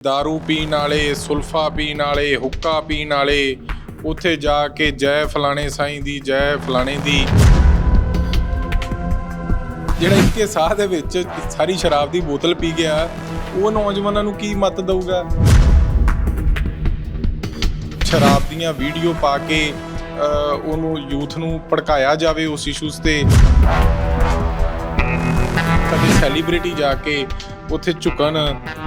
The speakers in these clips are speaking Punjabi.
दारू ਪੀਣ ਵਾਲੇ ਸੁਲਫਾ ਪੀਣ ਵਾਲੇ ਹੁੱਕਾ ਪੀਣ ਵਾਲੇ ਉੱਥੇ ਜਾ ਕੇ ਜੈ ਫਲਾਣੇ ਸਾਈਂ ਦੀ ਜੈ ਫਲਾਣੇ ਦੀ ਜਿਹੜਾ ਇੱਕੇ ਸਾਹ ਦੇ ਵਿੱਚ ਸਾਰੀ ਸ਼ਰਾਬ ਦੀ ਬੋਤਲ ਪੀ ਗਿਆ ਉਹ ਨੌਜਵਾਨਾਂ ਨੂੰ ਕੀ ਮਤ ਦਊਗਾ ਸ਼ਰਾਬ ਦੀਆਂ ਵੀਡੀਓ ਪਾ ਕੇ ਉਹਨੂੰ ਯੂਥ ਨੂੰ ਭੜਕਾਇਆ ਜਾਵੇ ਉਸ ਇਸ਼ੂਜ਼ ਤੇ ਕਦੇ ਸੈਲੀਬ੍ਰਿਟੀ ਜਾ ਕੇ ਉੱਥੇ ਝੁਕਣ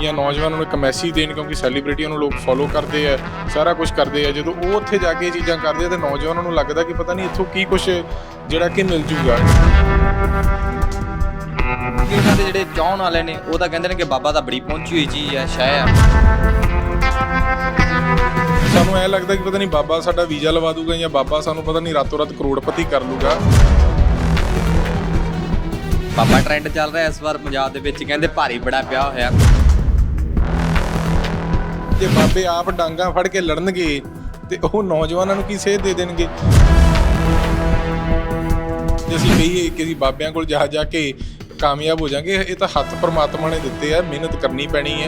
ਜਾਂ ਨੌਜਵਾਨਾਂ ਨੂੰ ਇੱਕ ਮੈਸੇਜ ਦੇਣ ਕਿਉਂਕਿ ਸੈਲੀਬ੍ਰਿਟੀਆਂ ਨੂੰ ਲੋਕ ਫੋਲੋ ਕਰਦੇ ਆ ਸਾਰਾ ਕੁਝ ਕਰਦੇ ਆ। ਜਦੋਂ ਉਹ ਉੱਥੇ ਜਾ ਕੇ ਇਹ ਚੀਜ਼ਾਂ ਕਰਦੇ ਆ ਤੇ ਨੌਜਵਾਨਾਂ ਨੂੰ ਲੱਗਦਾ ਕਿ ਪਤਾ ਨਹੀਂ ਇੱਥੋਂ ਕੀ ਕੁਝ ਜਿਹੜਾ ਕਿ ਮਿਲ ਜੂਗਾ। ਇਹਨਾਂ ਦੇ ਜਿਹੜੇ ਚਾਹਣ ਵਾਲੇ ਨੇ ਉਹ ਤਾਂ ਕਹਿੰਦੇ ਨੇ ਕਿ ਬਾਬਾ ਤਾਂ ਬੜੀ ਪਹੁੰਚੀ ਹੋਈ ਚੀਜ਼ ਹੈ ਸ਼ੈ ਆ ਸਾਨੂੰ ਐ ਲੱਗਦਾ ਕਿ ਪਤਾ ਨਹੀਂ ਬਾਬਾ ਸਾਡਾ ਵੀਜ਼ਾ ਲਵਾ ਦੂਗਾ ਜਾਂ ਬਾਬਾ ਸਾਨੂੰ ਪਤਾ ਨਹੀਂ ਰਾਤੋਂ ਰਾਤ ਕਰੋੜਪਤੀ ਕਰ ਲੂਗਾ। ਬਾਬਾ ਟ੍ਰੈਂਡ ਚੱਲ ਰਿਹਾ ਇਸ ਵਾਰ ਪੰਜਾਬ ਦੇ ਵਿੱਚ, ਕਹਿੰਦੇ ਭਾਰੀ ਬੜਾ ਪਿਆ ਹੋਇਆ। ਜੇ ਬਾਬੇ ਆਪ ਡਾਂਗਾ ਫੜ ਕੇ ਲੜਨਗੇ, ਤੇ ਉਹ ਨੌਜਵਾਨਾਂ ਨੂੰ ਕੀ ਸੇਧ ਦੇ ਦੇਣਗੇ? ਜੇ ਅਸੀਂ ਕਹੀਏ ਕਿ ਬਾਬਿਆਂ ਕੋਲ ਜਾ ਜਾ ਕੇ ਕਾਮਯਾਬ ਹੋ ਜਾਾਂਗੇ, ਇਹ ਤਾਂ ਹੱਥ ਪਰਮਾਤਮਾ ਨੇ ਦਿੱਤੇ ਆ, ਮਿਹਨਤ ਕਰਨੀ ਪੈਣੀ ਹੈ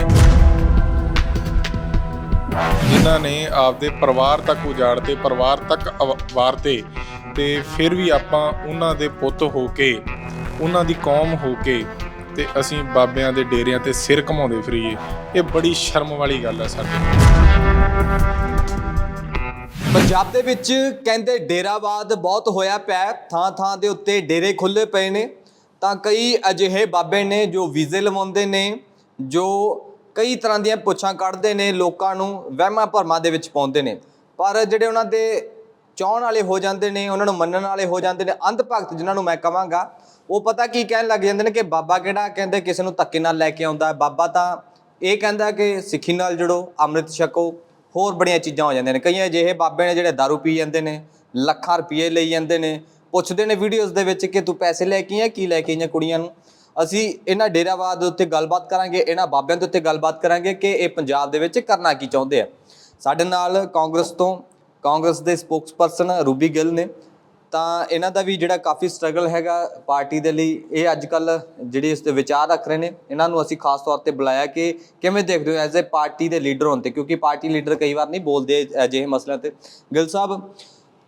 ਜਿਨ੍ਹਾਂ ਨੇ ਆਪਦੇ ਪਰਿਵਾਰ ਤੱਕ ਉਜਾੜਤੇ, ਪਰਿਵਾਰ ਤੱਕ ਅਵ- ਵਾਰਤੇ, ਤੇ ਫਿਰ ਵੀ ਆਪਾਂ ਉਹਨਾਂ ਦੇ ਪੁੱਤ ਹੋ ਕੇ ਉਹਨਾਂ ਦੀ ਕੌਮ ਹੋ ਕੇ ਤੇ ਅਸੀਂ ਬਾਬਿਆਂ ਦੇ ਡੇਰਿਆਂ ਤੇ ਸਿਰ ਘਮਾਉਂਦੇ ਫਰੀਏ। ਇਹ ਬੜੀ ਸ਼ਰਮ ਵਾਲੀ ਗੱਲ ਹੈ ਸਾਡੇ। ਪੰਜਾਬ ਦੇ ਵਿੱਚ ਕਹਿੰਦੇ ਡੇਰਾਵਾਦ ਬਹੁਤ ਹੋਇਆ ਪਿਆ ਥਾਂ ਥਾਂ ਦੇ ਉੱਤੇ ਡੇਰੇ ਖੁੱਲੇ ਪਏ ਨੇ। ਤਾਂ ਕਈ ਅਜਿਹੇ ਬਾਬੇ ਨੇ ਜੋ ਵੀਜ਼ੇ ਲਵਾਉਂਦੇ ਨੇ, ਜੋ ਕਈ ਤਰ੍ਹਾਂ ਦੀਆਂ ਪੁੱਛਾਂ ਕੱਢਦੇ ਨੇ, ਲੋਕਾਂ ਨੂੰ ਵਹਿਮਾਂ ਭਰਮਾਂ ਦੇ ਵਿੱਚ ਪਾਉਂਦੇ ਨੇ। ਪਰ ਜਿਹੜੇ ਉਹਨਾਂ ਦੇ ਚਾਹਣ ਵਾਲੇ ਹੋ ਜਾਂਦੇ ਨੇ, ਉਹਨਾਂ ਨੂੰ ਮੰਨਣ ਵਾਲੇ ਹੋ ਜਾਂਦੇ ਨੇ, ਅੰਧ ਭਗਤ ਜਿਨ੍ਹਾਂ ਨੂੰ ਮੈਂ ਕਹਾਂਗਾ ਉਹ ਪਤਾ ਕੀ ਕਹਿਣ ਲੱਗ ਜਾਂਦੇ ਨੇ ਕਿ ਬਾਬਾ ਕਿਹੜਾ ਕਹਿੰਦੇ ਕਿਸੇ ਨੂੰ ਧੱਕੇ ਨਾਲ ਲੈ ਕੇ ਆਉਂਦਾ ਬਾਬਾ ਤਾਂ ਇਹ ਕਹਿੰਦਾ ਕਿ ਸਿੱਖੀ ਨਾਲ ਜੁੜੋ, ਅੰਮ੍ਰਿਤ ਛਕੋ, ਹੋਰ ਬੜੀਆਂ ਚੀਜ਼ਾਂ ਹੋ ਜਾਂਦੀਆਂ ਨੇ। ਕਈ ਅਜਿਹੇ ਬਾਬੇ ਨੇ ਜਿਹੜੇ दारू ਪੀ ਜਾਂਦੇ ਨੇ, ਲੱਖਾਂ ਰੁਪਏ ਲਈ ਜਾਂਦੇ ਨੇ। ਪੁੱਛਦੇ ਨੇ ਵੀਡੀਓਜ਼ ਦੇ ਵਿੱਚ ਕਿ ਤੂੰ ਪੈਸੇ ਲੈ ਕੇ ਆਇਆ ਕੀ ਲੈ ਕੇ ਆਈਆਂ ਕੁੜੀਆਂ ਨੂੰ। ਅਸੀਂ ਇਹਨਾਂ ਡੇਰਾਵਾਦ ਉੱਤੇ ਗੱਲਬਾਤ ਕਰਾਂਗੇ, ਇਹਨਾਂ ਬਾਬਿਆਂ ਦੇ ਉੱਤੇ ਗੱਲਬਾਤ ਕਰਾਂਗੇ ਕਿ ਇਹ ਪੰਜਾਬ ਦੇ ਵਿੱਚ ਕਰਨਾ ਕੀ ਚਾਹੁੰਦੇ ਆ। ਸਾਡੇ ਨਾਲ ਕਾਂਗਰਸ ਤੋਂ ਕਾਂਗਰਸ ਦੇ ਸਪੋਕਸਪਰਸਨ ਰੂਬੀ ਗਿੱਲ ਨੇ। ਤਾਂ ਇਹਨਾਂ ਦਾ ਵੀ ਜਿਹੜਾ ਕਾਫੀ ਸਟਰਗਲ ਹੈਗਾ ਪਾਰਟੀ ਦੇ ਲਈ, ਇਹ ਅੱਜ ਕੱਲ ਜਿਹੜੇ ਇਸ ਤੇ ਵਿਚਾਰ ਰੱਖ ਰਹੇ ਨੇ, ਇਹਨਾਂ ਨੂੰ ਅਸੀਂ ਖਾਸ ਤੌਰ ਤੇ ਬੁਲਾਇਆ ਕਿ ਕਿਵੇਂ ਦੇਖਦੇ ਹੋ ਐਜ਼ ਅ ਪਾਰਟੀ ਦੇ ਲੀਡਰ ਹੋਣ ਤੇ? ਕਿਉਂਕਿ ਪਾਰਟੀ ਲੀਡਰ ਕਈ ਵਾਰ ਨਹੀਂ ਬੋਲਦੇ ਅਜਿਹੇ ਮਸਲਿਆਂ ਤੇ। ਗਿੱਲ ਸਾਹਿਬ,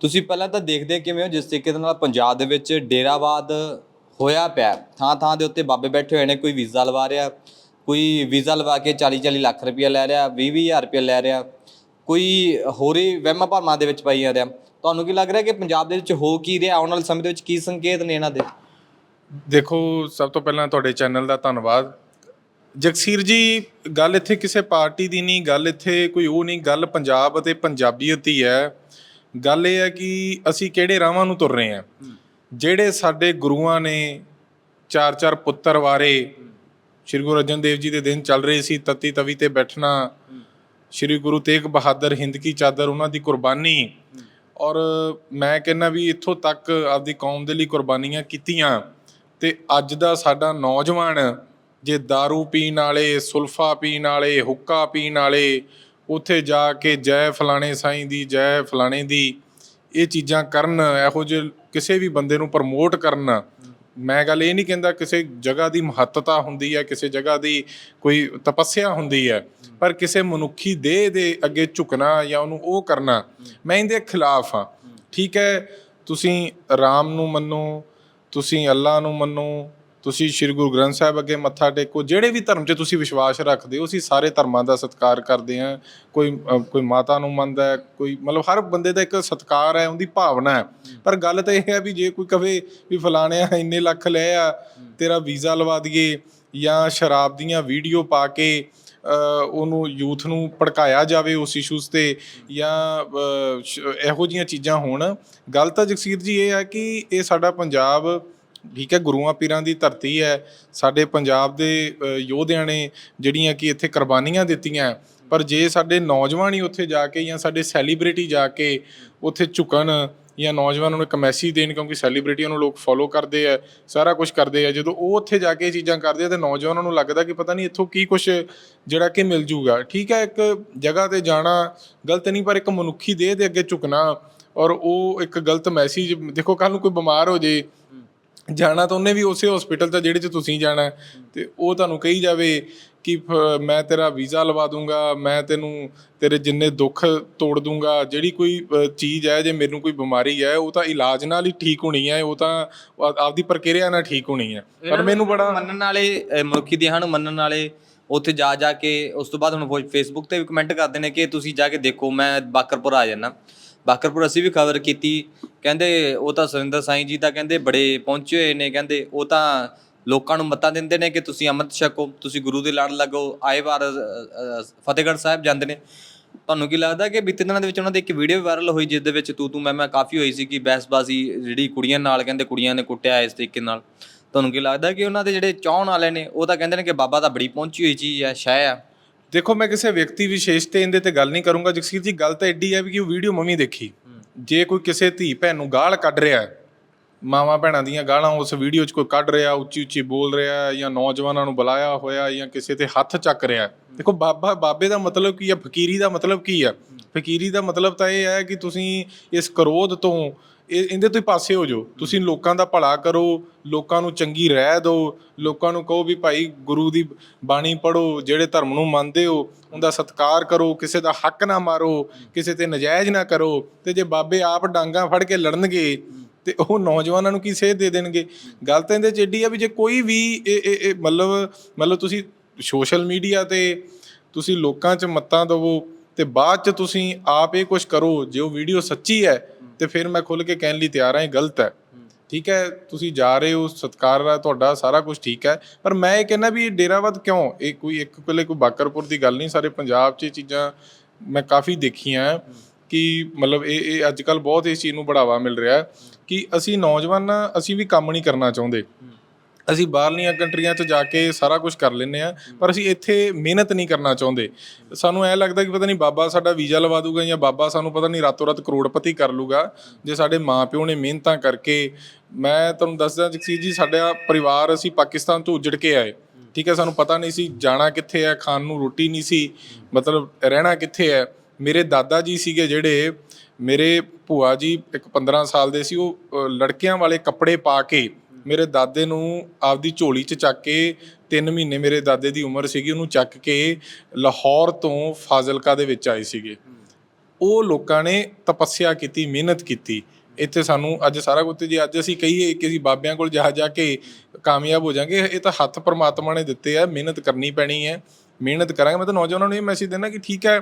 ਤੁਸੀਂ ਪਹਿਲਾਂ ਤਾਂ ਦੇਖਦੇ ਕਿਵੇਂ ਹੋ, ਜਿਸ ਤਰੀਕੇ ਦੇ ਨਾਲ ਪੰਜਾਬ ਦੇ ਵਿੱਚ ਡੇਰਾਵਾਦ ਹੋਇਆ ਪਿਆ। ਥਾਂ ਥਾਂ ਦੇ ਉੱਤੇ ਬਾਬੇ ਬੈਠੇ ਹੋਏ ਨੇ, ਕੋਈ ਵੀਜ਼ਾ ਲਵਾ ਰਿਹਾ, ਕੋਈ ਵੀਜ਼ਾ ਲਵਾ ਕੇ 40 40 ਲੱਖ ਰੁਪਏ ਲੈ ਰਿਹਾ 20 ਹਜ਼ਾਰ ਰੁਪਏ ਲੈ ਰਿਹਾ, ਕੋਈ ਹੋਰੇ ਵਹਿਮਾਂ ਭਰਮਾਂ ਦੇ ਵਿੱਚ ਪਾਈ ਜਾ ਰਿਹਾ। ਤੁਹਾਨੂੰ ਕੀ ਲੱਗ ਰਿਹਾ ਕਿ ਪੰਜਾਬ ਦੇ ਵਿੱਚ ਹੋ ਕੀ ਰਿਹਾ, ਆਉਣ ਵਾਲੇ ਸਮੇਂ ਦੇ ਵਿੱਚ ਕੀ ਸੰਕੇਤ ਨੇ ਇਹਨਾਂ ਦੇ? ਦੇਖੋ, ਸਭ ਤੋਂ ਪਹਿਲਾਂ ਤੁਹਾਡੇ ਚੈਨਲ ਦਾ ਧੰਨਵਾਦ। ਜਗਸੀਰ ਜੀ, ਗੱਲ ਇੱਥੇ ਕਿਸੇ ਪਾਰਟੀ ਦੀ ਨਹੀਂ, ਗੱਲ ਇੱਥੇ ਕੋਈ ਉਹ ਨਹੀਂ, ਗੱਲ ਪੰਜਾਬ ਅਤੇ ਪੰਜਾਬੀਅਤ ਹੀ ਹੈ। ਗੱਲ ਇਹ ਹੈ ਕਿ ਅਸੀਂ ਕਿਹੜੇ ਰਾਹਾਂ ਨੂੰ ਤੁਰ ਰਹੇ ਹਾਂ। ਜਿਹੜੇ ਸਾਡੇ ਗੁਰੂਆਂ ਨੇ ਚਾਰ ਚਾਰ ਪੁੱਤਰ ਵਾਰੇ ਸ਼੍ਰੀ ਗੁਰੂ ਅਰਜਨ ਦੇਵ ਜੀ ਦੇ ਦਿਨ ਚੱਲ ਰਹੇ ਸੀ ਤਤੀ ਤਵੀ ਤੇ ਬੈਠਣਾ, ਸ਼੍ਰੀ ਗੁਰੂ ਤੇਗ ਬਹਾਦਰ ਹਿੰਦ ਕੀ ਚਾਦਰ, ਉਹਨਾਂ ਦੀ ਕੁਰਬਾਨੀ ਔਰ ਮੈਂ ਕਹਿੰਨਾ ਵੀ ਇੱਥੋਂ ਤੱਕ ਆਪਦੀ ਕੌਮ ਦੇ ਲਈ ਕੁਰਬਾਨੀਆਂ ਕੀਤੀਆਂ ਤੇ ਅੱਜ ਦਾ ਸਾਡਾ ਨੌਜਵਾਨ ਜੇ दारू ਪੀਣ ਵਾਲੇ, ਸੁਲਫਾ ਪੀਣ ਵਾਲੇ, ਹੁੱਕਾ ਪੀਣ ਵਾਲੇ, ਉੱਥੇ ਜਾ ਕੇ ਜੈ ਫਲਾਣੇ ਸਾਈਂ ਦੀ, ਜੈ ਫਲਾਣੇ ਦੀ ਇਹ ਚੀਜ਼ਾਂ ਕਰਨ, ਇਹੋ ਜਿਹੇ ਕਿਸੇ ਵੀ ਬੰਦੇ ਨੂੰ ਪ੍ਰਮੋਟ ਕਰਨ ਮੈਂ ਗੱਲ ਇਹ ਨਹੀਂ ਕਹਿੰਦਾ ਕਿਸੇ ਜਗ੍ਹਾ ਦੀ ਮਹੱਤਤਾ ਹੁੰਦੀ ਹੈ, ਕਿਸੇ ਜਗ੍ਹਾ ਦੀ ਕੋਈ ਤਪੱਸਿਆ ਹੁੰਦੀ ਹੈ, ਪਰ ਕਿਸੇ ਮਨੁੱਖੀ ਦੇਹ ਦੇ ਅੱਗੇ ਝੁਕਣਾ ਜਾਂ ਉਹਨੂੰ ਉਹ ਕਰਨਾ, ਮੈਂ ਇਹਦੇ ਖਿਲਾਫ ਹਾਂ। ਠੀਕ ਹੈ, ਤੁਸੀਂ ਰਾਮ ਨੂੰ ਮੰਨੋ, ਤੁਸੀਂ ਅੱਲਾ ਨੂੰ ਮੰਨੋ ਤੁਸੀਂ ਸ੍ਰੀ ਗੁਰੂ ਗ੍ਰੰਥ ਸਾਹਿਬ ਅੱਗੇ ਮੱਥਾ ਟੇਕੋ ਜਿਹੜੇ ਵੀ ਧਰਮ 'ਚ ਤੁਸੀਂ ਵਿਸ਼ਵਾਸ ਰੱਖਦੇ ਹੋ ਅਸੀਂ ਸਾਰੇ ਧਰਮਾਂ ਦਾ ਸਤਿਕਾਰ ਕਰਦੇ ਹਾਂ। ਕੋਈ ਅ, ਕੋਈ ਮਾਤਾ ਨੂੰ ਮੰਨਦਾ ਹੈ ਕੋਈ ਮਤਲਬ ਹਰ ਬੰਦੇ ਦਾ ਇੱਕ ਸਤਿਕਾਰ ਹੈ ਉਹਦੀ ਭਾਵਨਾ ਹੈ। ਪਰ ਗੱਲ ਤਾਂ ਇਹ ਹੈ ਵੀ ਜੇ ਕੋਈ ਕਵੇ ਵੀ ਫਲਾਣਿਆ ਇੰਨੇ ਲੱਖ ਲੈ ਆ ਤੇਰਾ ਵੀਜ਼ਾ ਲਵਾ ਦਈਏ ਜਾਂ ਸ਼ਰਾਬ ਦੀਆਂ ਵੀਡੀਓ ਪਾ ਕੇ ਅ, ਉਹਨੂੰ ਯੂਥ ਨੂੰ ਭੜਕਾਇਆ ਜਾਵੇ ਉਸ ਇਸ਼ੂਜ਼ ਤੇ ਜਾਂ ਅ, ਸ਼- ਇਹੋ ਜੀਆਂ ਚੀਜ਼ਾਂ ਹੋਣ। ਗੱਲ ਤਾਂ ਜਗਸੀਰ ਜੀ ਇਹ ਹੈ ਕਿ ਇਹ ਸਾਡਾ ਪੰਜਾਬ ਠੀਕ ਹੈ, ਗੁਰੂਆਂ ਪੀਰਾਂ ਦੀ ਧਰਤੀ ਹੈ। ਸਾਡੇ ਪੰਜਾਬ ਦੇ ਯੋਧਿਆਂ ਨੇ ਜਿਹੜੀਆਂ ਕਿ ਇੱਥੇ ਕੁਰਬਾਨੀਆਂ ਦਿੱਤੀਆਂ, ਪਰ ਜੇ ਸਾਡੇ ਨੌਜਵਾਨ ਹੀ ਉੱਥੇ ਜਾ ਕੇ ਜਾਂ ਸਾਡੇ ਸੈਲੀਬ੍ਰਿਟੀ ਜਾ ਕੇ ਉੱਥੇ ਝੁਕਣ ਜਾਂ ਨੌਜਵਾਨਾਂ ਨੂੰ ਇੱਕ ਮੈਸੇਜ ਦੇਣ, ਕਿਉਂਕਿ ਸੈਲੀਬ੍ਰਿਟੀਆਂ ਨੂੰ ਲੋਕ ਫੋਲੋ ਕਰਦੇ ਆ, ਸਾਰਾ ਕੁਝ ਕਰਦੇ ਆ, ਜਦੋਂ ਉਹ ਉੱਥੇ ਜਾ ਕੇ ਇਹ ਚੀਜ਼ਾਂ ਕਰਦੇ ਆ, ਤੇ ਨੌਜਵਾਨਾਂ ਨੂੰ ਲੱਗਦਾ ਕਿ ਪਤਾ ਨਹੀਂ ਇੱਥੋਂ ਕੀ ਕੁਝ ਜਿਹੜਾ ਕਿ ਮਿਲ ਜੂਗਾ। ਠੀਕ ਹੈ, ਇੱਕ ਜਗ੍ਹਾ ਤੇ ਜਾਣਾ ਗਲਤ ਨਹੀਂ, ਪਰ ਇੱਕ ਮਨੁੱਖੀ ਦੇਹ ਦੇ ਅੱਗੇ ਝੁਕਣਾ ਔਰ ਉਹ ਇੱਕ ਗਲਤ ਮੈਸੇਜ, ਦੇਖੋ ਕੱਲ ਨੂੰ ਕੋਈ ਬਿਮਾਰ ਹੋ ਜੇ ਜਾਣਾ ਤਾਂ ਉਹਨੇ ਵੀ ਉਸੇ ਹਸਪੀਟਲ 'ਚ ਜਿਹੜੇ 'ਚ ਤੁਸੀਂ ਜਾਣਾ ਤੇ ਉਹ ਤੁਹਾਨੂੰ ਕਹੀ ਜਾਵੇ ਕਿ ਮੈਂ ਤੇਰਾ ਵੀਜ਼ਾ ਲਵਾ ਦੂੰਗਾ ਮੈਂ ਤੈਨੂੰ ਤੇਰੇ ਜਿੰਨੇ ਦੁੱਖ ਤੋੜ ਦੂੰਗਾ ਜਿਹੜੀ ਕੋਈ ਚੀਜ਼ ਹੈ ਜੇ ਮੈਨੂੰ ਕੋਈ ਬਿਮਾਰੀ ਹੈ ਉਹ ਤਾਂ ਇਲਾਜ ਨਾਲ ਹੀ ਠੀਕ ਹੋਣੀ ਹੈ ਉਹ ਤਾਂ ਆਪਦੀ ਪ੍ਰਕਿਰਿਆ ਨਾਲ ਠੀਕ ਹੋਣੀ ਹੈ। ਪਰ ਮੈਨੂੰ ਬੜਾ ਮੰਨਣ ਵਾਲੇ ਮਨੁੱਖੀ ਦੇਹਾਂ ਨੂੰ ਮੰਨਣ ਵਾਲੇ ਉੱਥੇ ਜਾ ਜਾ ਕੇ ਉਸ ਤੋਂ ਬਾਅਦ ਹੁਣ ਫੇਸਬੁੱਕ ਤੇ ਵੀ ਕਮੈਂਟ ਕਰਦੇ ਨੇ ਕਿ ਤੁਸੀਂ ਜਾ ਕੇ ਦੇਖੋ ਮੈਂ ਬਾਕਰਪੁਰ ਆ ਜਾਣਾ ਬਾਕਰਪੁਰ ਅਸੀਂ ਵੀ ਖਬਰ ਕੀਤੀ। ਕਹਿੰਦੇ ਉਹ ਤਾਂ ਸੁਰਿੰਦਰ ਸਾਈਂ ਜੀ ਤਾਂ ਕਹਿੰਦੇ ਬੜੇ ਪਹੁੰਚੇ ਹੋਏ ਨੇ, ਕਹਿੰਦੇ ਉਹ ਤਾਂ ਲੋਕਾਂ ਨੂੰ ਮਤਾਂ ਦਿੰਦੇ ਨੇ ਕਿ ਤੁਸੀਂ ਅੰਮ੍ਰਿਤ ਛਕੋ, ਤੁਸੀਂ ਗੁਰੂ ਦੇ ਲੜ ਲੱਗੋ, ਆਏ ਵਾਰ ਫਤਿਹਗੜ੍ਹ ਸਾਹਿਬ ਜਾਂਦੇ ਨੇ। ਤੁਹਾਨੂੰ ਕੀ ਲੱਗਦਾ ਕਿ ਬੀਤੇ ਦਿਨਾਂ ਦੇ ਵਿੱਚ ਉਹਨਾਂ ਦੀ ਇੱਕ ਵੀਡੀਓ ਵਾਇਰਲ ਹੋਈ ਜਿਸ ਦੇ ਵਿੱਚ ਤੂੰ ਤੂੰ ਮੈਂ ਮੈਂ ਕਾਫੀ ਹੋਈ ਸੀ ਕਿ ਬਹਿਸਬਾਜ਼ੀ ਜਿਹੜੀ ਕੁੜੀਆਂ ਨਾਲ ਕਹਿੰਦੇ ਕੁੜੀਆਂ ਨੇ ਕੁੱਟਿਆ ਇਸ ਤਰੀਕੇ ਨਾਲ। ਤੁਹਾਨੂੰ ਕੀ ਲੱਗਦਾ ਕਿ ਉਹਨਾਂ ਦੇ ਜਿਹੜੇ ਚਾਹਣ ਵਾਲੇ ਨੇ, ਉਹ ਤਾਂ ਕਹਿੰਦੇ ਨੇ ਕਿ ਬਾਬਾ ਤਾਂ ਬੜੀ ਪਹੁੰਚੀ ਹੋਈ ਚੀਜ਼ ਹੈ ਸ਼ੈ ਆ। ਦੇਖੋ, ਮੈਂ ਕਿਸੇ ਵਿਅਕਤੀ ਵਿਸ਼ੇਸ਼ ਤੇ ਇਹਦੇ ਤੇ ਗੱਲ ਨਹੀਂ ਕਰੂੰਗਾ। ਜਗਸੀਰ ਜੀ, ਗੱਲ ਤਾਂ ਐਡੀ ਹੈ ਵੀ ਕਿ ਉਹ ਵੀਡੀਓ ਮੰਮੀ ਦੇਖੀ। ਜੇ ਕੋਈ ਕਿਸੇ ਧੀ ਭੈਣ ਨੂੰ ਗਾਲ ਕੱਢ ਰਿਹਾ ਹੈ, ਮਾਵਾਂ ਭੈਣਾਂ ਦੀਆਂ ਗਾਲਾਂ ਉਸ ਵੀਡੀਓ 'ਚ ਕੋਈ ਕੱਢ ਰਿਹਾ ਉੱਚੀ ਉੱਚੀ ਬੋਲ ਰਿਹਾ ਜਾਂ ਨੌਜਵਾਨਾਂ ਨੂੰ ਬੁਲਾਇਆ ਹੋਇਆ ਜਾਂ ਕਿਸੇ ਤੇ ਹੱਥ ਚੱਕ ਰਿਹਾ ਦੇਖੋ, ਬਾਬਾ, ਬਾਬੇ ਦਾ ਮਤਲਬ ਕੀ ਹੈ, ਫਕੀਰੀ ਦਾ ਮਤਲਬ ਕੀ ਹੈ? ਫਕੀਰੀ ਦਾ ਮਤਲਬ ਤਾਂ ਇਹ ਹੈ ਕਿ ਤੁਸੀਂ ਇਸ ਕਰੋਧ ਤੋਂ ਇਹ ਇਹਦੇ ਤੋਂ ਹੀ ਪਾਸੇ ਹੋ ਜਾਓ। ਤੁਸੀਂ ਲੋਕਾਂ ਦਾ ਭਲਾ ਕਰੋ, ਲੋਕਾਂ ਨੂੰ ਚੰਗੀ ਰਹਿ ਦਿਓ, ਲੋਕਾਂ ਨੂੰ ਕਹੋ ਵੀ ਭਾਈ ਗੁਰੂ ਦੀ ਬਾਣੀ ਪੜੋ ਜਿਹੜੇ ਧਰਮ ਨੂੰ ਮੰਨਦੇ ਹੋ, ਉਹਦਾ ਸਤਿਕਾਰ ਕਰੋ, ਕਿਸੇ ਦਾ ਹੱਕ ਨਾ ਮਾਰੋ, ਕਿਸੇ ਤੇ ਨਜਾਇਜ਼ ਨਾ ਕਰੋ, ਤੇ ਜੇ ਬਾਬੇ ਆਪ ਡਾਂਗਾ ਫੜ ਕੇ ਲੜਨਗੇ, ਤੇ ਉਹ ਨੌਜਵਾਨਾਂ ਨੂੰ ਕੀ ਸੇਧ ਦੇ ਦੇਣਗੇ? ਗੱਲ ਤਾਂ ਇਹਦੇ ਚ ਏਡੀ ਆ ਵੀ ਜੇ ਕੋਈ ਵੀ ਇਹ ਇਹ ਮਤਲਬ ਮਤਲਬ ਤੁਸੀਂ ਸੋਸ਼ਲ ਮੀਡੀਆ ਤੇ ਤੁਸੀਂ ਲੋਕਾਂ 'ਚ ਮੱਤਾਂ ਦਵੋ, ਤੇ ਬਾਅਦ 'ਚ ਤੁਸੀਂ ਆਪ ਇਹ ਕੁਝ ਕਰੋ, ਜੇ ਉਹ ਵੀਡੀਓ ਸੱਚੀ ਹੈ ਤੇ ਫਿਰ ਮੈਂ ਖੁੱਲ ਕੇ ਕਹਿਣ ਲਈ ਤਿਆਰ ਹਾਂ, ਇਹ ਗਲਤ ਹੈ। ਠੀਕ ਹੈ, ਤੁਸੀਂ ਜਾ ਰਹੇ ਹੋ, ਸਤਿਕਾਰ ਹੈ, ਤੁਹਾਡਾ ਸਾਰਾ ਕੁਝ ਠੀਕ ਹੈ। ਪਰ ਮੈਂ ਇਹ ਕਹਿੰਦਾ ਵੀ ਇਹ ਡੇਰਾਵਦ ਕਿਉਂ? ਇਹ ਕੋਈ ਇੱਕ ਕੋਲੇ ਕੋਈ ਬਾਕਰਪੁਰ ਦੀ ਗੱਲ ਨਹੀਂ, ਸਾਰੇ ਪੰਜਾਬ 'ਚ ਇਹ ਚੀਜ਼ਾਂ ਮੈਂ ਕਾਫੀ ਦੇਖੀਆਂ ਕਿ ਮਤਲਬ ਇਹ ਇਹ ਅੱਜ ਕੱਲ ਬਹੁਤ ਇਸ ਚੀਜ਼ ਨੂੰ ਬੜਾਵਾ ਮਿਲ ਰਿਹਾ ਕਿ ਅਸੀਂ ਨੌਜਵਾਨ ਅਸੀਂ ਵੀ ਕੰਮ ਨਹੀਂ ਕਰਨਾ ਚਾਹੁੰਦੇ। ਅਸੀਂ ਬਾਹਰਲੀਆਂ ਕੰਟਰੀਆਂ 'ਚ ਜਾ ਕੇ ਸਾਰਾ ਕੁਝ ਕਰ ਲੈਂਦੇ ਆ ਪਰ ਅਸੀਂ ਇੱਥੇ ਮਿਹਨਤ ਨਹੀਂ ਕਰਨਾ ਚਾਹੁੰਦੇ। ਸਾਨੂੰ ਐ ਲੱਗਦਾ ਕਿ ਪਤਾ ਨਹੀਂ ਬਾਬਾ ਸਾਡਾ ਵੀਜ਼ਾ ਲਵਾ ਦੂਗਾ ਜਾਂ ਬਾਬਾ ਸਾਨੂੰ ਪਤਾ ਨਹੀਂ ਰਾਤੋਂ ਰਾਤ ਕਰੋੜਪਤੀ ਕਰ ਲੂਗਾ, ਜੇ ਸਾਡੇ ਮਾਪਿਓ ਨੇ ਮਿਹਨਤਾਂ ਕਰਕੇ। ਮੈਂ ਤੁਹਾਨੂੰ ਦੱਸਦਾ, ਜਗਸੀਰ ਜੀ, ਸਾਡਾ ਪਰਿਵਾਰ ਅਸੀਂ ਪਾਕਿਸਤਾਨ ਤੋਂ ਉੱਜੜ ਕੇ ਆਏ। ਠੀਕ ਹੈ, ਸਾਨੂੰ ਪਤਾ ਨਹੀਂ ਸੀ ਜਾਣਾ ਕਿੱਥੇ ਹੈ, ਖਾਣ ਨੂੰ ਰੋਟੀ ਨਹੀਂ ਸੀ, ਮਤਲਬ ਰਹਿਣਾ ਕਿੱਥੇ ਹੈ। ਮੇਰੇ ਦਾਦਾ ਜੀ ਸੀਗੇ ਜਿਹੜੇ, ਮੇਰੇ ਭੂਆ ਜੀ ਇੱਕ 15 ਸਾਲ ਦੇ ਸੀ, ਉਹ ਲੜਕਿਆਂ ਵਾਲੇ ਕੱਪੜੇ ਪਾ ਕੇ ਮੇਰੇ ਦਾਦੇ ਨੂੰ ਆਪਦੀ ਝੋਲੀ 'ਚ ਚੱਕ ਕੇ 3 ਮਹੀਨੇ ਮੇਰੇ ਦਾਦੇ ਦੀ ਉਮਰ ਸੀਗੀ, ਉਹਨੂੰ ਚੱਕ ਕੇ ਲਾਹੌਰ ਤੋਂ ਫਾਜ਼ਿਲਕਾ ਦੇ ਵਿੱਚ ਆਏ ਸੀਗੇ। ਉਹ ਲੋਕਾਂ ਨੇ ਤਪੱਸਿਆ ਕੀਤੀ, ਮਿਹਨਤ ਕੀਤੀ। ਇੱਥੇ ਸਾਨੂੰ ਅੱਜ ਸਾਰਾ ਕੁਝ ਜੇ ਅੱਜ ਅਸੀਂ ਕਹੀਏ ਕਿ ਅਸੀਂ ਬਾਬਿਆਂ ਕੋਲ ਜਾ ਜਾ ਕੇ ਕਾਮਯਾਬ ਹੋ ਜਾਾਂਗੇ, ਇਹ ਤਾਂ ਹੱਥ ਪਰਮਾਤਮਾ ਨੇ ਦਿੱਤੇ ਆ, ਮਿਹਨਤ ਕਰਨੀ ਪੈਣੀ ਹੈ। ਮਿਹਨਤ ਕਰਾਂਗੇ, ਮੈਂ ਤਾਂ ਨੌਜਵਾਨਾਂ ਨੂੰ ਇਹ ਮੈਸੇਜ ਦੇਣਾ ਕਿ ਠੀਕ ਹੈ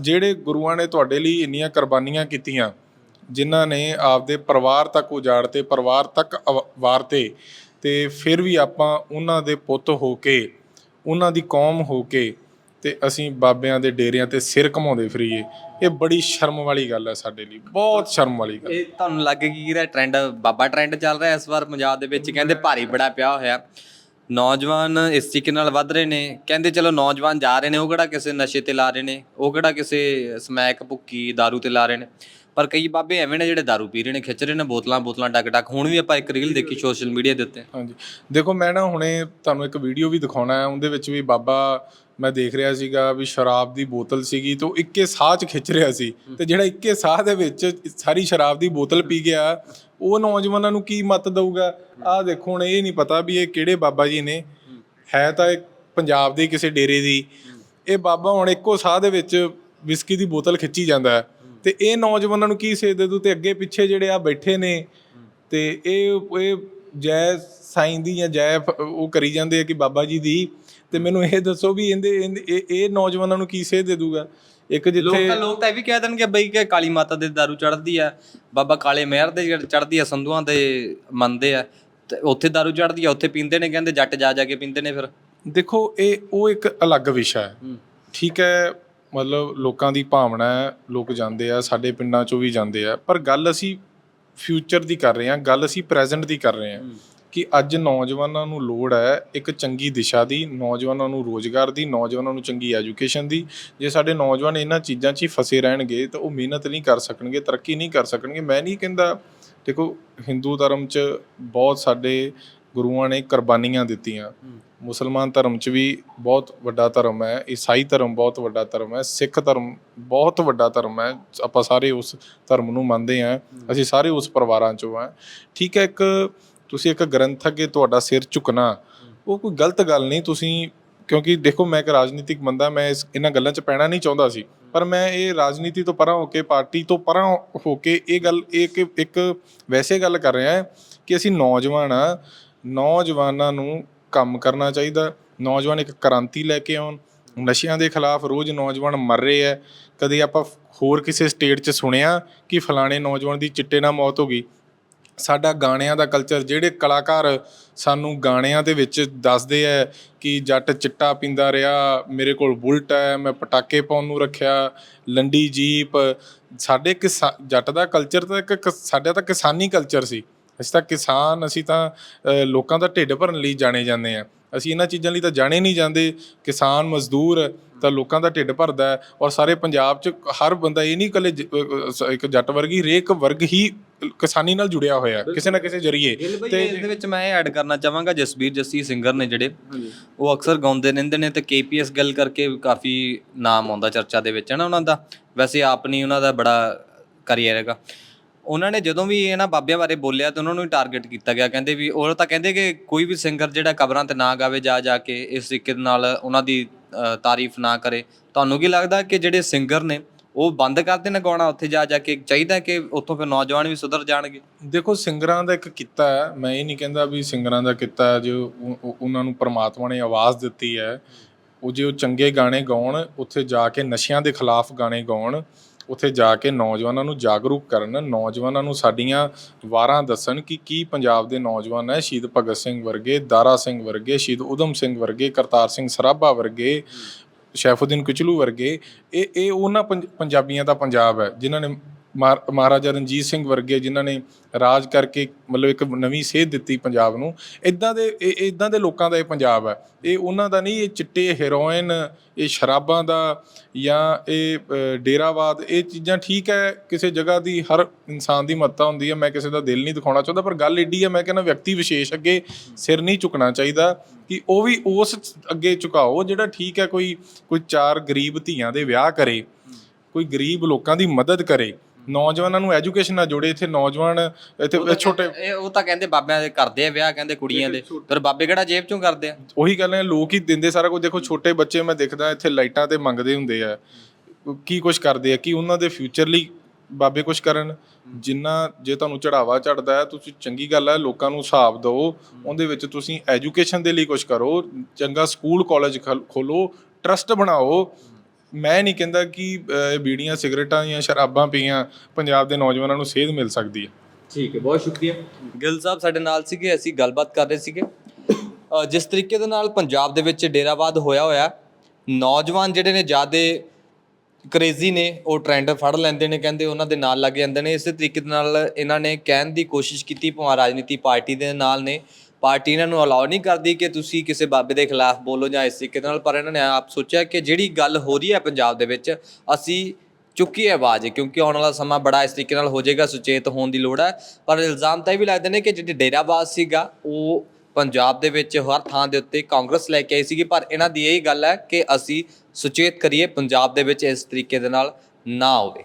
ਜਿਹੜੇ ਗੁਰੂਆਂ ਨੇ ਤੁਹਾਡੇ ਲਈ ਇੰਨੀਆਂ ਕੁਰਬਾਨੀਆਂ ਕੀਤੀਆਂ ਜਿਨ੍ਹਾਂ ਨੇ ਆਪਦੇ ਪਰਿਵਾਰ ਤੱਕ ਉਜਾੜਤੇ, ਪਰਿਵਾਰ ਤੱਕ ਅਵ- ਵਾਰਤੇ ਤੇ ਫਿਰ ਵੀ ਆਪਾਂ ਉਹਨਾਂ ਦੇ ਪੁੱਤ ਹੋ ਕੇ, ਉਹਨਾਂ ਦੀ ਕੌਮ ਹੋ ਕੇ ਤੇ ਅਸੀਂ ਬਾਬਿਆਂ ਦੇ ਡੇਰਿਆਂ ਤੇ ਸਿਰ ਘਮਾਉਂਦੇ ਫਰੀਏ, ਇਹ ਬੜੀ ਸ਼ਰਮ ਵਾਲੀ ਗੱਲ ਹੈ ਸਾਡੇ ਲਈ, ਬਹੁਤ ਸ਼ਰਮ ਵਾਲੀ ਗੱਲ ਇਹ ਤੁਹਾਨੂੰ ਲੱਗ ਕੀ ਰਿਹਾ ਟ੍ਰੈਂਡ ਬਾਬਾ ਟ੍ਰੈਂਡ ਚੱਲ ਰਿਹਾ ਇਸ ਵਾਰ ਪੰਜਾਬ ਦੇ ਵਿੱਚ, ਕਹਿੰਦੇ ਭਾਰੀ ਬੜਾ ਪਿਆ ਹੋਇਆ। ਨੌਜਵਾਨ ਇਸ ਤਰੀਕੇ ਨਾਲ ਵੱਧ ਰਹੇ ਨੇ, ਕਹਿੰਦੇ ਚਲੋ ਨੌਜਵਾਨ ਜਾ ਰਹੇ ਨੇ, ਉਹ ਕਿਹੜਾ ਕਿਸੇ ਨਸ਼ੇ ਤੇ ਲਾ ਰਹੇ ਨੇ, ਉਹ ਕਿਹੜਾ ਕਿਸੇ ਸਮੈਕ ਭੁੱਕੀ दारू ਤੇ ਲਾ ਰਹੇ ਨੇ। ਪਰ ਕਈ ਬਾਬੇ ਐਵੇਂ ਨੇ ਜਿਹੜੇ दारू ਪੀ ਰਹੇ ਨੇ ਖਿੱਚ ਰਹੇ ਨੇ ਬੋਤਲਾਂ ਬੋਤਲਾਂ ਡੱਕ ਡੱਕ। ਹੁਣ ਵੀ ਆਪਾਂ ਇੱਕ ਰੀਲ ਦੇਖੀ ਸੋਸ਼ਲ ਮੀਡੀਆ ਦੇ ਉੱਤੇ। ਹਾਂਜੀ। ਦੇਖੋ ਮੈਂ ਨਾ ਹੁਣੇ ਤੁਹਾਨੂੰ ਇੱਕ ਵੀਡੀਓ ਵੀ ਦਿਖਾਉਣਾ ਹੈ ਉਹਦੇ ਵਿੱਚ ਵੀ ਬਾਬਾ ਮੈਂ ਦੇਖ ਰਿਹਾ ਸੀਗਾ ਵੀ ਸ਼ਰਾਬ ਦੀ ਬੋਤਲ ਸੀਗੀ ਤੇ ਉਹ ਇੱਕੇ ਸਾਹ 'ਚ ਖਿੱਚ ਰਿਹਾ ਸੀ ਤੇ ਜਿਹੜਾ ਇੱਕੇ ਸਾਹ ਦੇ ਵਿੱਚ ਸਾਰੀ ਸ਼ਰਾਬ ਦੀ ਬੋਤਲ ਪੀ ਗਿਆ ਉਹ ਨੌਜਵਾਨਾਂ ਨੂੰ ਕੀ ਮਤ ਦਊਗਾ? ਆਹ ਦੇਖੋ ਹੁਣ ਇਹ ਨਹੀਂ ਪਤਾ ਵੀ ਇਹ ਕਿਹੜੇ ਬਾਬਾ ਜੀ ਨੇ। ਹੈ ਤਾਂ ਇਹ ਪੰਜਾਬ ਦੇ ਕਿਸੇ ਡੇਰੇ ਦੀ। ਇਹ ਬਾਬਾ ਹੁਣ ਇੱਕੋ ਸਾਹ ਦੇ ਵਿੱਚ ਵਿਸਕੀ ਦੀ ਬੋਤਲ ਖਿੱਚੀ ਜਾਂਦਾ ਹੈ। ਤੇ ਇਹ ਨੌਜਵਾਨਾਂ ਨੂੰ ਕੀ ਸੇਧ ਦੇ ਦੂ ਤੇ ਅੱਗੇ ਪਿੱਛੇ ਜਿਹੜੇ ਆ ਬੈਠੇ ਨੇ ਤੇ ਇਹ ਇਹ ਜੈ ਸਾਈਂ ਦੀ ਜਾਂ ਜੈ ਉਹ ਕਰੀ ਜਾਂਦੇ ਆ ਕਿ ਬਾਬਾ ਜੀ ਦੀ। ਤੇ ਮੈਨੂੰ ਇਹ ਦੱਸੋ ਵੀ ਇਹਦੇ ਇਹ ਨੌਜਵਾਨਾਂ ਨੂੰ ਕੀ ਸੇਧ ਦੇ ਦੂਗਾ? ਇੱਕ ਜਿੱਥੇ ਲੋਕ ਤਾਂ ਲੋਕ ਤਾਂ ਇਹ ਵੀ ਕਹਿ ਦੇਣਗੇ ਬਈ ਕਿ ਕਾਲੀ ਮਾਤਾ ਦੇ ਦਾਰੂ ਚੜਦੀ ਆ ਬਾਬਾ ਕਾਲੇ ਮਹਿਰ ਦੇ ਚੜਦੀ ਆ ਸੰਧੂਆਂ ਦੇ ਮੰਨਦੇ ਆ ਤੇ ਉੱਥੇ ਦਾਰੂ ਚੜਦੀ ਆ ਉੱਥੇ ਪੀਂਦੇ ਨੇ ਕਹਿੰਦੇ ਜੱਟ ਜਾ ਜਾ ਕੇ ਪੀਂਦੇ ਨੇ ਫਿਰ। ਦੇਖੋ ਇਹ ਉਹ ਇੱਕ ਅਲੱਗ ਵਿਸ਼ਾ ਹੈ। ਠੀਕ ਹੈ ਮਤਲਬ ਲੋਕਾਂ ਦੀ ਭਾਵਨਾ ਹੈ ਲੋਕ ਜਾਂਦੇ ਆ ਸਾਡੇ ਪਿੰਡਾਂ ਚੋਂ ਵੀ ਜਾਂਦੇ ਆ ਪਰ ਗੱਲ ਅਸੀਂ ਫਿਊਚਰ ਦੀ ਕਰ ਰਹੇ ਹਾਂ ਗੱਲ ਅਸੀਂ ਪ੍ਰੈਜ਼ੈਂਟ ਦੀ ਕਰ ਰਹੇ ਹਾਂ ਕਿ ਅੱਜ ਨੌਜਵਾਨਾਂ ਨੂੰ ਲੋੜ ਹੈ ਇੱਕ ਚੰਗੀ ਦਿਸ਼ਾ ਦੀ ਨੌਜਵਾਨਾਂ ਨੂੰ ਰੋਜ਼ਗਾਰ ਦੀ ਨੌਜਵਾਨਾਂ ਨੂੰ ਚੰਗੀ ਐਜੂਕੇਸ਼ਨ ਦੀ। ਜੇ ਸਾਡੇ ਨੌਜਵਾਨ ਇਹਨਾਂ ਚੀਜ਼ਾਂ 'ਚ ਹੀ ਫਸੇ ਰਹਿਣਗੇ ਤਾਂ ਉਹ ਮਿਹਨਤ ਨਹੀਂ ਕਰ ਸਕਣਗੇ ਤਰੱਕੀ ਨਹੀਂ ਕਰ ਸਕਣਗੇ। ਮੈਂ ਨਹੀਂ ਕਹਿੰਦਾ ਦੇਖੋ ਹਿੰਦੂ ਧਰਮ 'ਚ ਬਹੁਤ ਸਾਡੇ ਗੁਰੂਆਂ ਨੇ ਕੁਰਬਾਨੀਆਂ ਦਿੱਤੀਆਂ। ਮੁਸਲਮਾਨ ਧਰਮ 'ਚ ਵੀ ਬਹੁਤ ਵੱਡਾ ਧਰਮ ਹੈ ਈਸਾਈ ਧਰਮ ਬਹੁਤ ਵੱਡਾ ਧਰਮ ਹੈ ਸਿੱਖ ਧਰਮ ਬਹੁਤ ਵੱਡਾ ਧਰਮ ਹੈ ਆਪਾਂ ਸਾਰੇ ਉਸ ਧਰਮ ਨੂੰ ਮੰਨਦੇ ਹਾਂ ਅਸੀਂ ਸਾਰੇ ਉਸ ਪਰਿਵਾਰਾਂ 'ਚੋਂ ਆ ਠੀਕ ਹੈ ਇੱਕ ਤੁਸੀਂ ਇੱਕ ਗ੍ਰੰਥ ਅੱਗੇ ਤੁਹਾਡਾ ਸਿਰ ਝੁਕਣਾ ਉਹ ਕੋਈ ਗਲਤ ਗੱਲ ਨਹੀਂ ਤੁਸੀਂ ਕਿਉਂਕਿ ਦੇਖੋ ਮੈਂ ਇੱਕ ਰਾਜਨੀਤਿਕ ਬੰਦਾ ਮੈਂ ਇਸ ਇਹਨਾਂ ਗੱਲਾਂ 'ਚ ਪੈਣਾ ਨਹੀਂ ਚਾਹੁੰਦਾ ਸੀ ਪਰ ਮੈਂ ਇਹ ਰਾਜਨੀਤੀ ਤੋਂ ਪਰਾਂ ਹੋ ਕੇ ਪਾਰਟੀ ਤੋਂ ਪਰਾਂ ਹੋ ਕੇ ਇਹ ਗੱਲ ਇਹ ਕਿ ਇੱਕ ਵੈਸੇ ਗੱਲ ਕਰ ਰਿਹਾ ਕਿ ਅਸੀਂ ਨੌਜਵਾਨ ਆ ਨੌਜਵਾਨਾਂ ਨੂੰ ਕੰਮ ਕਰਨਾ ਚਾਹੀਦਾ। ਨੌਜਵਾਨ ਇੱਕ ਕ੍ਰਾਂਤੀ ਲੈ ਕੇ ਆਉਣ। ਨਸ਼ਿਆਂ ਦੇ ਖਿਲਾਫ ਰੋਜ਼ ਨੌਜਵਾਨ ਮਰ ਰਹੇ ਆ ਕਦੇ ਆਪਾਂ ਹੋਰ ਕਿਸੇ ਸਟੇਟ 'ਚ ਸੁਣਿਆ ਕਿ ਫਲਾਣੇ ਨੌਜਵਾਨ ਦੀ ਚਿੱਟੇ ਨਾਲ ਮੌਤ ਹੋ ਗਈ? ਸਾਡਾ ਗਾਣਿਆਂ ਦਾ ਕਲਚਰ, ਜਿਹੜੇ ਕਲਾਕਾਰ ਸਾਨੂੰ ਗਾਣਿਆਂ ਦੇ ਵਿੱਚ ਦੱਸਦੇ ਐ ਕਿ ਜੱਟ ਚਿੱਟਾ ਪੀਂਦਾ ਰਿਹਾ, ਮੇਰੇ ਕੋਲ ਬੁਲਟ ਹੈ ਮੈਂ ਪਟਾਕੇ ਪਾਉਣ ਨੂੰ ਰੱਖਿਆ, ਲੰਡੀ ਜੀਪ। ਸਾਡੇ ਕਿਸਾ, ਜੱਟ ਦਾ ਕਲਚਰ ਤਾਂ ਇੱਕ ਕਿਸ- ਸਾਡਾ ਤਾਂ ਕਿਸਾਨੀ ਕਲਚਰ ਸੀ। ਅਸੀਂ ਤਾਂ ਕਿਸਾਨ ਅਸੀਂ ਤਾਂ ਅ, ਲੋਕਾਂ ਦਾ ਢਿੱਡ ਭਰਨ ਲਈ ਜਾਣੇ ਜਾਂਦੇ ਆ ਅਸੀਂ ਇਹਨਾਂ ਚੀਜ਼ਾਂ ਲਈ ਤਾਂ ਜਾਣੇ ਨਹੀਂ ਜਾਂਦੇ। ਕਿਸਾਨ ਮਜ਼ਦੂਰ ਤਾਂ ਲੋਕਾਂ ਦਾ ਢਿੱਡ ਭਰਦਾ ਹੈ ਔਰ ਸਾਰੇ ਪੰਜਾਬ 'ਚ ਹਰ ਬੰਦਾ ਇਹ ਨਹੀਂ ਇਕੱਲੇ ਜ- ਅ, ਅ, ਇੱਕ ਜੱਟ ਵਰਗੀ ਹਰੇਕ ਵਰਗ ਹੀ ਕਿਸਾਨੀ ਨਾਲ ਜੁੜਿਆ ਹੋਇਆ ਹੈ, ਕਿਸੇ ਨਾ ਕਿਸੇ ਜ਼ਰੀਏ। ਤੇ ਇਸ ਦੇ ਵਿੱਚ ਮੈਂ ਇਹ ਐਡ ਕਰਨਾ ਚਾਹਾਂਗਾ ਜਸਬੀਰ ਜੱਸੀ ਸਿੰਗਰ ਨੇ ਜਿਹੜੇ ਉਹ ਅਕਸਰ ਗਾਉਂਦੇ ਰਹਿੰਦੇ ਨੇ ਤੇ ਕੇਪੀਐਸ ਗੱਲ ਕਰਕੇ ਕਾਫੀ ਨਾਮ ਆਉਂਦਾ ਚਰਚਾ ਦੇ ਵਿੱਚ ਹੈ ਨਾ ਉਹਨਾਂ ਦਾ। ਵੈਸੇ ਆਪ ਨਹੀਂ ਉਹਨਾਂ ਦਾ ਬੜਾ ਕਰੀਅਰ ਹੈਗਾ। ਉਹਨਾਂ ਨੇ ਜਦੋਂ ਵੀ ਇਹਨਾਂ ਬਾਬਿਆਂ ਬਾਰੇ ਬੋਲਿਆ ਤਾਂ ਉਹਨਾਂ ਨੂੰ ਟਾਰਗੇਟ ਕੀਤਾ ਗਿਆ। ਕਹਿੰਦੇ ਵੀ ਉਹ ਤਾਂ ਕਹਿੰਦੇ ਕਿ ਕੋਈ ਵੀ ਸਿੰਗਰ ਜਿਹੜਾ ਕਬਰਾਂ ਤੇ ਨਾ ਗਾਵੇ ਜਾ ਜਾ ਕੇ ਇਸ ਤਰੀਕੇ ਦੇ ਨਾਲ ਉਹਨਾਂ ਦੀ ਤਾਰੀਫ ਨਾ ਕਰੇ। ਤੁਹਾਨੂੰ ਕੀ ਲੱਗਦਾ ਕਿ ਜਿਹੜੇ ਸਿੰਗਰ ਨੇ ਉਹ ਬੰਦ ਕਰ ਦੇਣ ਗਾਉਣਾ ਉੱਥੇ ਜਾ ਜਾ ਕੇ? ਚਾਹੀਦਾ ਕਿ ਉੱਥੋਂ ਫਿਰ ਨੌਜਵਾਨ ਵੀ ਸੁਧਰ ਜਾਣਗੇ? ਦੇਖੋ ਸਿੰਗਰਾਂ ਦਾ ਇੱਕ ਕਿੱਤਾ ਹੈ। ਮੈਂ ਇਹ ਨਹੀਂ ਕਹਿੰਦਾ ਵੀ ਸਿੰਗਰਾਂ ਦਾ ਕਿੱਤਾ ਹੈ। ਜੋ ਉਹਨਾਂ ਨੂੰ ਪਰਮਾਤਮਾ ਨੇ ਆਵਾਜ਼ ਦਿੱਤੀ ਹੈ, ਉਹ ਜੇ ਉਹ ਚੰਗੇ ਗਾਣੇ ਗਾਉਣ, ਉੱਥੇ ਜਾ ਕੇ ਨਸ਼ਿਆਂ ਦੇ ਖਿਲਾਫ ਗਾਣੇ ਗਾਉਣ ਉੱਥੇ ਜਾ ਕੇ ਨੌਜਵਾਨਾਂ ਨੂੰ ਜਾਗਰੂਕ ਕਰਨ ਨੌਜਵਾਨਾਂ ਨੂੰ ਸਾਡੀਆਂ ਵਾਰਾਂ ਦੱਸਣ ਕਿ ਕੀ ਪੰਜਾਬ ਦੇ ਨੌਜਵਾਨ ਹੈ? ਸ਼ਹੀਦ ਭਗਤ ਸਿੰਘ ਵਰਗੇ ਦਾਰਾ ਸਿੰਘ ਵਰਗੇ ਸ਼ਹੀਦ ਉਦਮ ਸਿੰਘ ਵਰਗੇ ਕਰਤਾਰ ਸਿੰਘ ਸਰਾਭਾ ਵਰਗੇ ਸ਼ੈਫੁਦੀਨ ਕੁਚਲੂ ਵਰਗੇ। ਇਹ ਇਹ ਉਹਨਾਂ ਪੰਜ- ਪੰਜਾਬੀਆਂ ਦਾ ਪੰਜਾਬ ਹੈ ਜਿਨ੍ਹਾਂ ਨੇ ਮਹਾਰਾਜਾ ਰਣਜੀਤ ਸਿੰਘ ਵਰਗੇ ਜਿਨ੍ਹਾਂ ਨੇ ਰਾਜ ਕਰਕੇ ਮਤਲਬ ਇੱਕ ਨਵੀਂ ਸੇਧ ਦਿੱਤੀ ਪੰਜਾਬ ਨੂੰ ਇਦਾਂ ਦੇ, ਇਹ ਇਦਾਂ ਦੇ ਲੋਕਾਂ ਦਾ ਇਹ ਪੰਜਾਬ ਹੈ। ਇਹ ਉਹਨਾਂ ਦਾ ਨਹੀਂ, ਇਹ ਚਿੱਟੇ ਹੈਰੋਇਨ, ਇਹ ਸ਼ਰਾਬਾਂ ਦਾ ਜਾਂ ਇਹ ਡੇਰਾਵਾਦ, ਇਹ ਚੀਜ਼ਾਂ ਠੀਕ ਹੈ, ਕਿਸੇ ਜਗ੍ਹਾ ਦੀ ਹਰ ਇਨਸਾਨ ਦੀ ਮਹੱਤਤਾ ਹੁੰਦੀ ਹੈ, ਮੈਂ ਕਿਸੇ ਦਾ ਦਿਲ ਨਹੀਂ ਦਿਖਾਉਣਾ ਚਾਹੁੰਦਾ, ਪਰ ਗੱਲ ਏਡੀ ਹੈ, ਮੈਂ ਕਹਿੰਦਾ ਵਿਅਕਤੀ ਵਿਸ਼ੇਸ਼ ਅੱਗੇ ਸਿਰ ਨਹੀਂ ਝੁਕਣਾ ਚਾਹੀਦਾ ਕਿ ਉਹ ਵੀ ਉਸ ਅੱਗੇ ਝੁਕਾਓ, ਜਿਹੜਾ ਠੀਕ ਹੈ, ਕੋਈ ਕੋਈ ਚਾਰ ਗਰੀਬ ਧੀਆਂ ਦੇ ਵਿਆਹ ਕਰੇ, ਕੋਈ ਗਰੀਬ ਲੋਕਾਂ ਦੀ ਮਦਦ ਕਰੇ। ਨੌਜਵਾਨਾਂ ਨੂੰ ਐਜੂਕੇਸ਼ਨ ਨਾਲ ਜੋੜੇ ਇੱਥੇ ਨੌਜਵਾਨ ਇੱਥੇ ਛੋਟੇ ਇਹ ਉਹ ਤਾਂ ਕਹਿੰਦੇ ਬਾਬਿਆਂ ਦੇ ਕਰਦੇ ਆ ਵਿਆਹ ਕਹਿੰਦੇ ਕੁੜੀਆਂ ਦੇ। ਪਰ ਬਾਬੇ ਕਿਹੜਾ ਜੇਬ ਚੋਂ ਕਰਦੇ ਆ? ਉਹੀ ਗੱਲ ਹੈ ਲੋਕ ਹੀ ਦਿੰਦੇ ਸਾਰਾ ਕੁਝ। ਦੇਖੋ ਛੋਟੇ ਬੱਚੇ ਮੈਂ ਦੇਖਦਾ ਇੱਥੇ ਲਾਈਟਾਂ ਤੇ ਮੰਗਦੇ ਹੁੰਦੇ ਆ। ਕੀ ਕੁਝ ਕਰਦੇ ਆ? ਕੀ ਉਹਨਾਂ ਦੇ ਫਿਊਚਰ ਲਈ ਬਾਬੇ ਕੁਝ ਕਰਨ? ਜਿੰਨਾ ਜੇ ਤੁਹਾਨੂੰ ਚੜਾਵਾ ਚੜਦਾ ਹੈ ਤੁਸੀਂ ਚੰਗੀ ਗੱਲ ਹੈ ਲੋਕਾਂ ਨੂੰ ਹਿਸਾਬ ਦਿਓ। ਉਹਦੇ ਵਿੱਚ ਤੁਸੀਂ ਐਜੂਕੇਸ਼ਨ ਦੇ ਲਈ ਕੁਝ ਕਰੋ। ਚੰਗਾ ਸਕੂਲ ਕਾਲਜ ਖੋਲੋ ਟਰਸਟ ਬਣਾਓ। ਮੈਂ ਨਹੀਂ ਕਹਿੰਦਾ ਕਿ ਅਹ, ਬੀੜੀਆਂ ਸਿਗਰਟਾਂ ਜਾਂ ਸ਼ਰਾਬਾਂ ਪੀਆਂ ਪੰਜਾਬ ਦੇ ਨੌਜਵਾਨਾਂ ਨੂੰ ਸੇਧ ਮਿਲ ਸਕਦੀ ਹੈ। ਠੀਕ ਹੈ ਬਹੁਤ ਸ਼ੁਕਰੀਆ। ਗਿੱਲ ਸਾਹਿਬ ਸਾਡੇ ਨਾਲ ਸੀਗੇ ਅਸੀਂ ਗੱਲਬਾਤ ਕਰ ਰਹੇ ਸੀਗੇ। ਅ, ਜਿਸ ਤਰੀਕੇ ਦੇ ਨਾਲ ਪੰਜਾਬ ਦੇ ਵਿੱਚ ਡੇਰਾਵਾਦ ਹੋਇਆ ਹੋਇਆ ਨੌਜਵਾਨ ਜਿਹੜੇ ਨੇ ਜਿਆਦੇ ਕਰੇਜ਼ੀ ਨੇ ਉਹ ਟ੍ਰੈਂਡ ਫੜ ਲੈਂਦੇ ਨੇ ਕਹਿੰਦੇ ਉਹਨਾਂ ਦੇ ਨਾਲ ਲੱਗ ਜਾਂਦੇ ਨੇ। ਇਸੇ ਤਰੀਕੇ ਦੇ ਨਾਲ ਇਹਨਾਂ ਨੇ ਕਹਿਣ ਦੀ ਕੋਸ਼ਿਸ਼ ਕੀਤੀ ਭਾਵੇਂ ਰਾਜਨੀਤੀ ਪਾਰਟੀ ਦੇ ਨਾਲ ਨੇ ਪਾਰਟੀ ਇਹਨਾਂ ਨੂੰ ਅਲਾਉ ਨਹੀਂ ਕਰਦੀ ਕਿ ਤੁਸੀਂ ਕਿਸੇ ਬਾਬੇ ਦੇ ਖਿਲਾਫ ਬੋਲੋ ਜਾਂ ਇਸ ਤਰੀਕੇ ਦੇ ਨਾਲ, ਪਰ ਇਹਨਾਂ ਨੇ ਆਪ ਸੋਚਿਆ ਕਿ ਜਿਹੜੀ ਗੱਲ ਹੋ ਰਹੀ ਹੈ ਪੰਜਾਬ ਦੇ ਵਿੱਚ, ਅਸੀਂ ਚੁੱਕੀ ਹੈ ਆਵਾਜ਼, ਕਿਉਂਕਿ ਆਉਣ ਵਾਲਾ ਸਮਾਂ ਬੜਾ ਇਸ ਤਰੀਕੇ ਨਾਲ ਹੋ ਜਾਏਗਾ, ਸੁਚੇਤ ਹੋਣ ਦੀ ਲੋੜ ਹੈ। ਪਰ ਇਲਜ਼ਾਮ ਤਾਂ ਇਹ ਵੀ ਲੱਗਦੇ ਨੇ ਕਿ ਜਿਹੜੀ ਡੇਰਾਬਾਜ਼ ਸੀਗਾ, ਉਹ ਪੰਜਾਬ ਦੇ ਵਿੱਚ ਹਰ ਥਾਂ ਦੇ ਉੱਤੇ ਕਾਂਗਰਸ ਲੈ ਕੇ ਆਈ ਸੀਗੀ, ਪਰ ਇਹਨਾਂ ਦੀ ਇਹ ਗੱਲ ਹੈ ਕਿ ਅਸੀਂ ਸੁਚੇਤ ਕਰੀਏ, ਪੰਜਾਬ ਦੇ ਵਿੱਚ ਇਸ ਤਰੀਕੇ ਦੇ ਨਾਲ ਨਾ ਹੋਵੇ